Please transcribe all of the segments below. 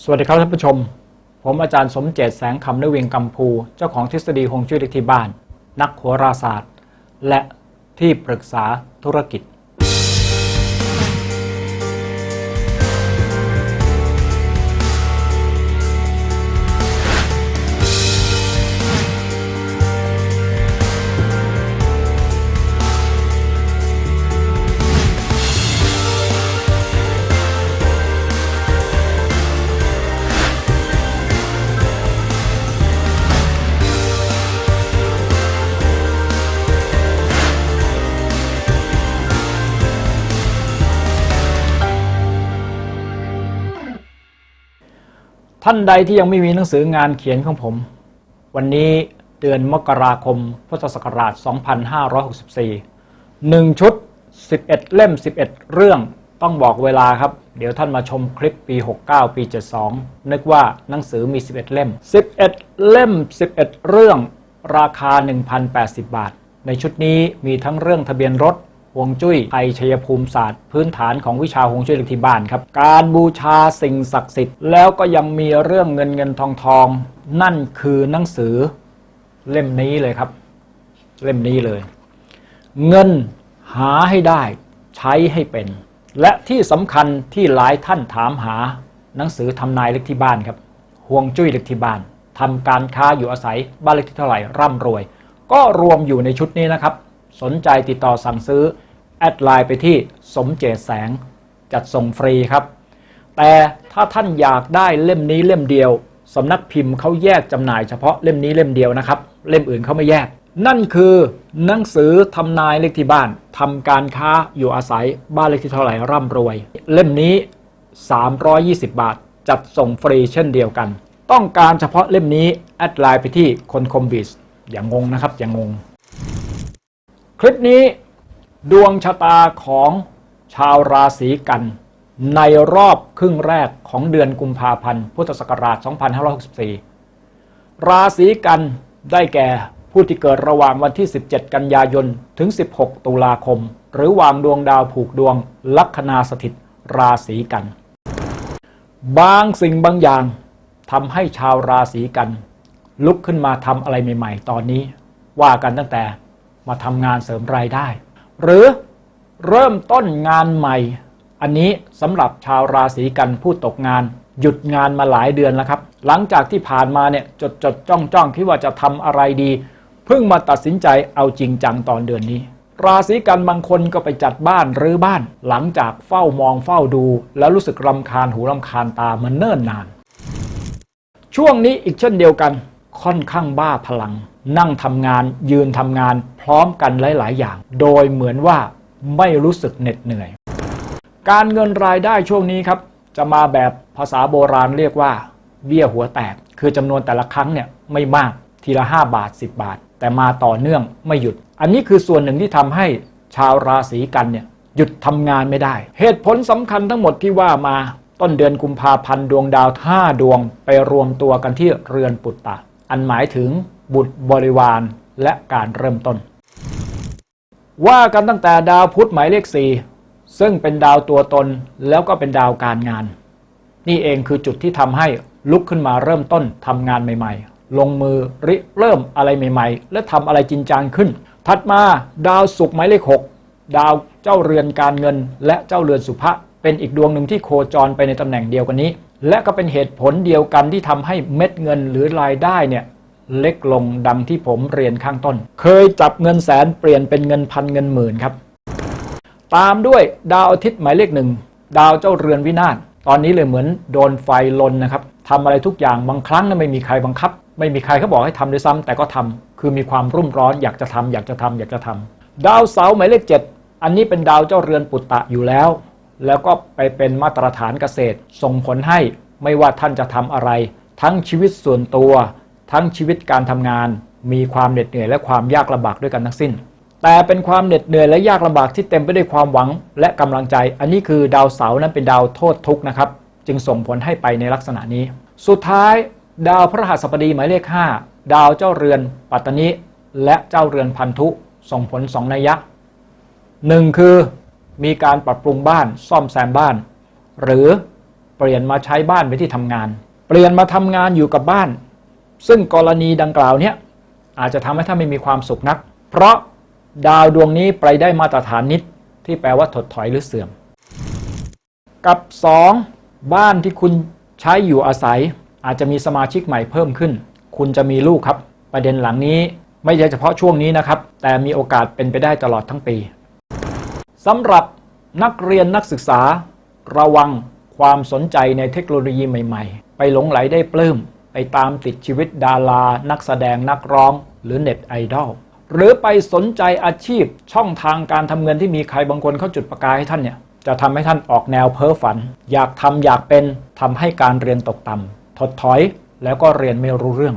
สวัสดีครับท่านผู้ชม ผมอาจารย์สมเจตแสงคำนเวียงกัมพู เจ้าของทฤษฎีฮวงจุ้ยเลขที่บ้าน นักโหราศาสตร์ และที่ปรึกษาธุรกิจ ท่านใดที่ยังไม่มีหนังสืองานเขียนของผม วันนี้เดือนมกราคม พุทธศักราช 2564 1 ชุด 11 เล่ม 11 เรื่องต้องบอกเวลาครับ เดี๋ยวท่านมาชมคลิปปี 69 ปี 72 นึกว่าหนังสือมี 11 เล่ม 11 เล่ม 11 เรื่อง ราคา 1,080 บาท ในชุดนี้มีทั้งเรื่องทะเบียนรถ ฮวงจุ้ยไทยชัยภูมิศาสตร์ พื้นฐานของวิชาฮวงจุ้ยเลขที่บ้านครับ การบูชาสิ่งศักดิ์สิทธิ์แล้วก็ยังมีเรื่องเงินเงินทองทอง นั่นคือหนังสือเล่มนี้เลยครับ เล่มนี้เลย เงินหาให้ได้ใช้ให้เป็น และที่สำคัญที่หลายท่านถามหาหนังสือทำนายเลขที่บ้านครับห่วงจุ้ยเลขที่บ้านทำการค้าอยู่อาศัยบ้านเลขที่เท่าไหร่ร่ำรวย ก็รวมอยู่ในชุดนี้นะครับ สนใจติดต่อสั่งซื้อ แอดไลน์ไปที่สมเจตแสงจัดส่งฟรีครับ แต่ถ้าท่านอยากได้เล่มนี้เล่มเดียวสำนักพิมพ์เขาแยกจำหน่ายเฉพาะเล่มนี้เล่มเดียวนะครับ เล่มอื่นเขาไม่แยก นั่นคือหนังสือทำนายเลขที่บ้านทำการค้าอยู่อาศัยบ้านเลขที่เท่าไหร่ร่ำรวย เล่มนี้ 320 บาท จัดส่งฟรีเช่นเดียวกัน ต้องการเฉพาะเล่มนี้ แอดไลน์ไปที่คนคมบิสอย่างงงนะครับอย่างงง คลิปนี้ดวงชะตาของชาวราศีกัน ในรอบครึ่งแรกของเดือนกุมภาพันธ์ พุทธศักราช 2564 ราศีกันได้แก่ผู้ที่เกิดระหว่างวันที่ 17 กันยายน ถึง 16 ตุลาคม หรือวางดวงดาวผูกดวงลัคนาสถิตราศีกัน บางสิ่งบางอย่างทำให้ชาวราศีกัน ลุกขึ้นมาทำอะไรใหม่ ๆ ตอนนี้ว่ากันตั้งแต่ มาทำงานเสริมรายได้ หรือเริ่มต้นงานใหม่ อันนี้สำหรับชาวราศีกันผู้ตกงาน หยุดงานมาหลายเดือนแล้วครับ หลังจากที่ผ่านมาเนี่ยจดจดจ้องจ้องคิดว่าจะทำอะไรดี เพิ่งมาตัดสินใจเอาจริงจังตอนเดือนนี้ ราศีกันบางคนก็ไปจัดบ้านหรือบ้าน หลังจากเฝ้ามองเฝ้าดู แล้วรู้สึกรำคาญหูรำคาญตามันเนิ่นนาน ช่วงนี้อีกเช่นเดียวกันค่อนข้างบ้าพลัง นั่งทำงานยืนทำงานพร้อมกันหลาย ๆ อย่าง โดยเหมือนว่าไม่รู้สึกเหน็ดเหนื่อย การเงินรายได้ช่วงนี้ครับ จะมาแบบภาษาโบราณเรียกว่า เบี้ยหัวแตก คือจำนวนแต่ละครั้งเนี่ยไม่มากทีละ 5 บาท 10 บาท แต่มาต่อเนื่องไม่หยุด อันนี้คือส่วนหนึ่งที่ทำให้ชาวราศีกันเนี่ยหยุดทำงานไม่ได้ เหตุผลสำคัญทั้งหมดที่ว่ามาต้นเดือนกุมภาพันธ์ดวงดาวห้าดวงไปรวมตัวกันที่เรือนปุตตะ อันหมายถึง บุตรบริวารและการเริ่มต้น ว่ากันตั้งแต่ดาวพุธหมายเลขสี่ซึ่งเป็นดาวตัวตนแล้วก็เป็นดาวการงาน นี่เองคือจุดที่ทำให้ลุกขึ้นมาเริ่มต้นทำงานใหม่ๆ ลงมือริเริ่มอะไรใหม่ๆ และทำอะไรจริงจังขึ้น ถัดมาดาวศุกร์หมายเลขหกดาวเจ้าเรือนการเงิน และเจ้าเรือนสุภะเป็นอีกดวงหนึ่งที่โคจรไปในตำแหน่งเดียวกันนี้ และก็เป็นเหตุผลเดียวกันที่ทำให้เม็ดเงินหรือรายได้เนี่ย เล็กลงดังที่ผมเรียนข้างต้น เคยจับเงินแสนเปลี่ยนเป็นเงินพันเงินหมื่นครับ ตามด้วยดาวอาทิตย์หมายเลขหนึ่งดาวเจ้าเรือนวินาศตอนนี้เลยเหมือนโดนไฟลนนะครับทำอะไรทุกอย่างบางครั้งไม่มีใครบังคับ ไม่มีใครเขาบอกให้ทำด้วยซ้ำแต่ก็ทำคือมีความรุ่มร้อนอยากจะทำอยากจะทำอยากจะทำดาวเสาร์หมายเลขเจ็ดอันนี้เป็นดาวเจ้าเรือนปุตตะอยู่แล้ว แล้วก็ไปเป็นมาตรฐานเกษตร ส่งผลให้ไม่ว่าท่านจะทำอะไร ทั้งชีวิตส่วนตัว ทั้งชีวิตการทำงาน มีความเหน็ดเหนื่อยและความยากลำบากด้วยกันทั้งสิ้น แต่เป็นความเหน็ดเหนื่อยและยากลำบากที่เต็มไปด้วยความหวังและกำลังใจ อันนี้คือดาวเสาร์นั้นเป็นดาวโทษทุกข์นะครับ จึงส่งผลให้ไปในลักษณะนี้ สุดท้าย ดาวพระหัสบดีหมายเลข 5 ดาวเจ้าเรือน ปัตตนิและเจ้าเรือนพันธุส่งผลสองนัยยะหนึ่งคือมีการปรับปรุงบ้านซ่อมแซมบ้าน หรือปปลี่ยนมาใช้บ้านเป็นที่ทำงาน เปลี่ยนมาทำงานอยู่กับบ้าน ซึ่งกรณีดังกล่าวเนี้ยอาจจะทำให้ท่านไม่มีความสุขนัก เพราะดาวดวงนี้ไปได้มาตรฐานนิดที่แปลว่าถดถอยหรือเสื่อม กับ 2. บ้านที่คุณใช้อยู่อาศัย อาจจะมีสมาชิกใหม่เพิ่มขึ้น คุณจะมีลูกครับ ประเด็นหลังนี้ไม่ใช่เฉพาะช่วงนี้นะครับ แต่มีโอกาสเป็นไปได้ตลอดทั้งปีสำหรับนักเรียนนักศึกษา ระวังความสนใจในเทคโนโลยีใหม่ ๆ ไปหลงไหลได้ปลื้ม ไปตามติดชีวิตดารา นักแสดงนักร้อง หรือเน็ตไอดอลหรือไปสนใจอาชีพช่องทางการทำเงินที่มีใครบางคนเขาจุดประกายให้ท่านเนี่ยจะทำให้ท่านออกแนวเพ้อฝัน อยากทำอยากเป็นทำให้การเรียนตกต่ำถดถอย แล้วก็เรียนไม่รู้เรื่อง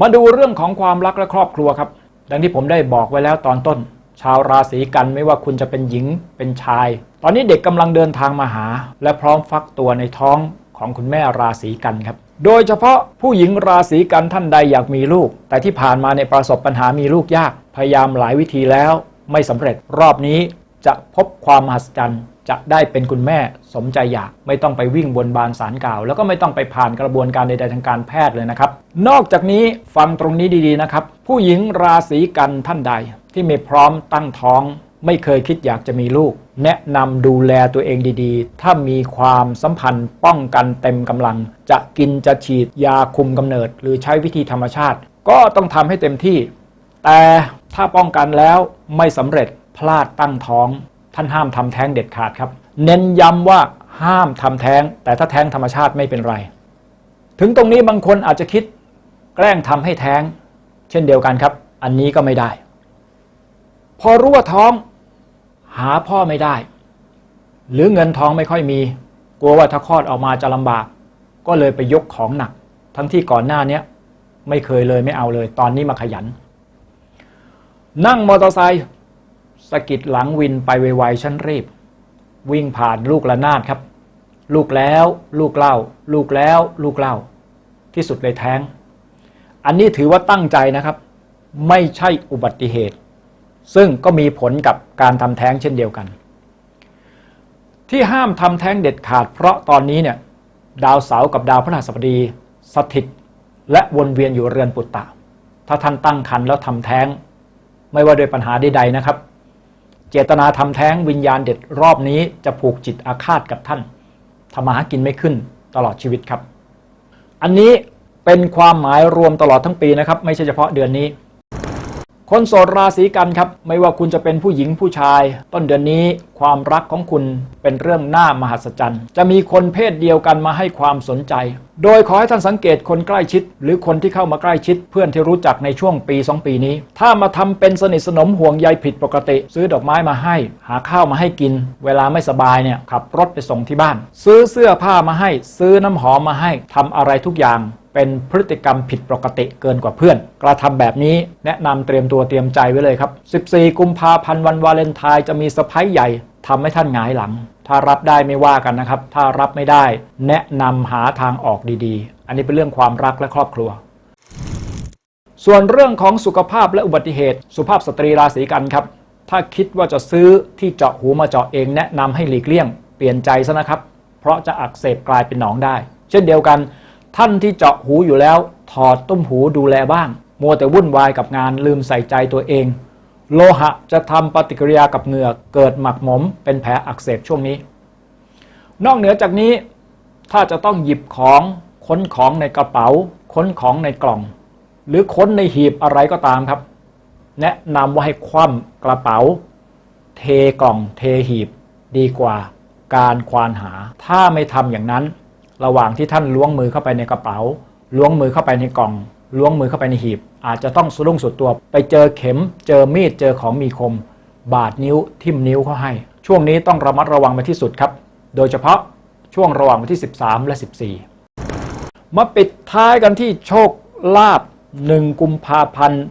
มาดูเรื่องของความรักและครอบครัวครับ ดังที่ผมได้บอกไว้แล้วตอนต้น ชาวราศีกันไม่ว่าคุณจะเป็นหญิงเป็นชาย ตอนนี้เด็กกำลังเดินทางมาหา และพร้อมฟักตัวในท้อง ของคุณแม่ราศีกันครับ โดยเฉพาะผู้หญิงราศีกันท่านใดอยากมีลูก แต่ที่ผ่านมาในประสบปัญหามีลูกยาก พยายามหลายวิธีแล้ว ไม่สำเร็จรอบนี้จะพบความมหัศจรรย์จะได้เป็นคุณแม่สมใจอยาก ไม่ต้องไปวิ่งบนบานสารกล่าว แล้วก็ไม่ต้องไปผ่านกระบวนการใดๆทางการแพทย์เลยนะครับ นอกจากนี้ฟังตรงนี้ดีๆนะครับ ผู้หญิงราศีกันท่านใดที่ไม่พร้อมตั้งท้อง ไม่เคยคิดอยากจะมีลูก แนะนำดูแลตัวเองดีๆ ถ้ามีความสัมพันธ์ป้องกันเต็มกำลัง จะกินจะฉีดยาคุมกำเนิด หรือใช้วิธีธรรมชาติ ก็ต้องทำให้เต็มที่ แต่ถ้าป้องกันแล้วไม่สำเร็จพลาดตั้งท้อง ท่านห้ามทำแท้งเด็ดขาดครับ เน้นย้ำว่าห้ามทำแท้ง แต่ถ้าแท้งธรรมชาติไม่เป็นไร ถึงตรงนี้บางคนอาจจะคิด แกล้งทำให้แท้ง เช่นเดียวกันครับ อันนี้ก็ไม่ได้ พอรู้ว่าท้อง หาพ่อไม่ได้ หรือเงินทองไม่ค่อยมี กลัวว่าถ้าคลอดออกมาจะลำบาก ก็เลยไปยกของหนัก ทั้งที่ก่อนหน้าเนี้ไม่เคยเลยไม่เอาเลย ตอนนี้มาขยัน นั่งมอเตอร์ไซค์สะกิดหลังวินไปไวๆชั้นรีบ วิ่งผ่านลูกละนาดครับ ลูกแล้วลูกเล่า ลูกแล้วลูกเล่า ที่สุดเลยแท้ง อันนี้ถือว่าตั้งใจนะครับ ไม่ใช่อุบัติเหตุ ซึ่งก็มีผลกับการทำแท้งเช่นเดียวกัน ที่ห้ามทำแท้งเด็ดขาด เพราะตอนนี้เนี่ยดาวเสาร์กับดาวพฤหัสบดีสถิต และวนเวียนอยู่เรือนปุตตะ ถ้าท่านตั้งครรภ์แล้วทำแท้ง ไม่ว่าโดยปัญหาใดๆนะครับ เจตนาทำแท้งวิญญาณเด็ดรอบนี้จะผูกจิตอาฆาตกับท่านทำมาหากินไม่ขึ้นตลอดชีวิตครับ อันนี้เป็นความหมายรวมตลอดทั้งปีนะครับ ไม่ใช่เฉพาะเดือนนี้ คนโสดราศีกันครับ ไม่ว่าคุณจะเป็นผู้หญิงผู้ชาย ต้นเดือนนี้ความรักของคุณเป็นเรื่องน่ามหัศจรรย์ จะมีคนเพศเดียวกันมาให้ความสนใจ โดยขอให้ท่านสังเกตคนใกล้ชิด หรือคนที่เข้ามาใกล้ชิด เพื่อนที่รู้จักในช่วงปี 2 ปีนี้ ถ้ามาทำเป็นสนิทสนมห่วงใยผิดปกติ ซื้อดอกไม้มาให้ หาข้าวมาให้กิน เวลาไม่สบายเนี่ยขับรถไปส่งที่บ้าน ซื้อเสื้อผ้ามาให้ ซื้อน้ำหอมมาให้ทำอะไรทุกอย่าง เป็นพฤติกรรมผิดปกติเกินกว่าเพื่อน กระทำแบบนี้แนะนำเตรียมตัวเตรียมใจไว้เลยครับ 14 กุมภาพันธ์วันวาเลนไทน์จะมีเซอร์ไพรส์ใหญ่ทำให้ท่านหงายหลัง ถ้ารับได้ไม่ว่ากันนะครับ ถ้ารับไม่ได้ แนะนำหาทางออกดีๆ อันนี้เป็นเรื่องความรักและครอบครัว ส่วนเรื่องของสุขภาพและอุบัติเหตุ สุภาพสตรีราศีกันครับ ถ้าคิดว่าจะซื้อที่เจาะหูมาเจาะเองแนะนำให้หลีกเลี่ยง เปลี่ยนใจซะนะครับ เพราะจะอักเสบกลายเป็นหนองได้ เช่นเดียวกัน ท่านที่เจาะหูอยู่แล้ว ถอดตุ้มหูดูแลบ้าง มัวแต่วุ่นวายกับงานลืมใส่ใจตัวเอง โลหะจะทำปฏิกิริยากับเหงือกเกิดหมักหมม เป็นแผลอักเสบช่วงนี้ นอกเหนือจากนี้ถ้าจะต้องหยิบของค้นของในกระเป๋า ค้นของในกล่อง หรือค้นในหีบอะไรก็ตามครับ แนะนำว่าให้คว่ำกระเป๋า เทกล่องเทหีบ ดีกว่าการควานหา ถ้าไม่ทำอย่างนั้น ระหว่างที่ท่านล้วงมือเข้าไปในกระเป๋า ล้วงมือเข้าไปในกล่อง ล้วงมือเข้าไปในหีบ อาจจะต้องสุรุ่งสุดตัว ไปเจอเข็ม เจอมีด เจอของมีคม บาดนิ้วทิ่มนิ้วเขาให้ ช่วงนี้ต้องระมัดระวังเป็นที่สุดครับ โดยเฉพาะช่วงระหว่างวันที่ 13 และ 14 มาปิดท้ายกันที่โชคลาภ1กุมภาพันธ์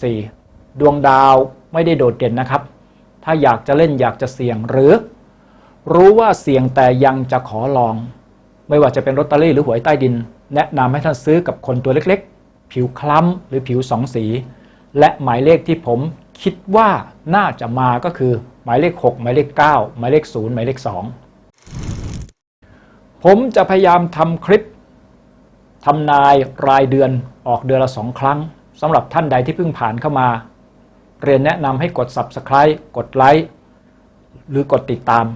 2564 ดวงดาวไม่ได้โดดเด่นนะครับ ถ้าอยากจะเล่นอยากจะเสี่ยงหรือ รู้ว่าเสี่ยงแต่ยังจะขอลอง ไม่ว่าจะเป็นลอตเตอรี่หรือหวยใต้ดิน แนะนำให้ท่านซื้อกับคนตัวเล็กๆ ผิวคล้ำหรือผิวสองสี และหมายเลขที่ผมคิดว่าน่าจะมาก็คือหมายเลข 6 หมายเลข 9 หมายเลข 0 หมายเลข 2 ผมจะพยายามทำคลิปทำนายรายเดือนออกเดือนละสองครั้งสำหรับท่านใดที่เพิ่งผ่านเข้ามา เรียนแนะนำให้กด Subscribe กดไลค์หรือกดติดตาม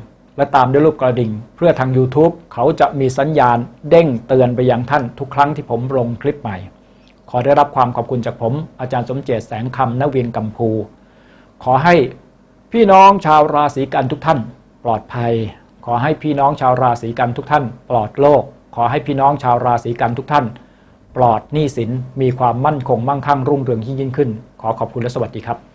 และตามด้วยรูปกระดิ่ง เพื่อทาง YouTube เขาจะมีสัญญาณเด้งเตือนไปยังท่านทุกครั้งที่ผมลงคลิปใหม่ ขอได้รับความขอบคุณจากผม อาจารย์สมเจตแสงคำนเวียนกัมพู ขอให้พี่น้องชาวราศีกันทุกท่าน ปลอดภัย ขอให้พี่น้องชาวราศีกันทุกท่าน ปลอดโรคขอให้พี่น้องชาวราศีกันทุกท่าน ปลอดหนี้สินมีความมั่นคงมั่งคั่งรุ่งเรืองยิ่งยิ่งขึ้น ขอขอบคุณและสวัสดีครับ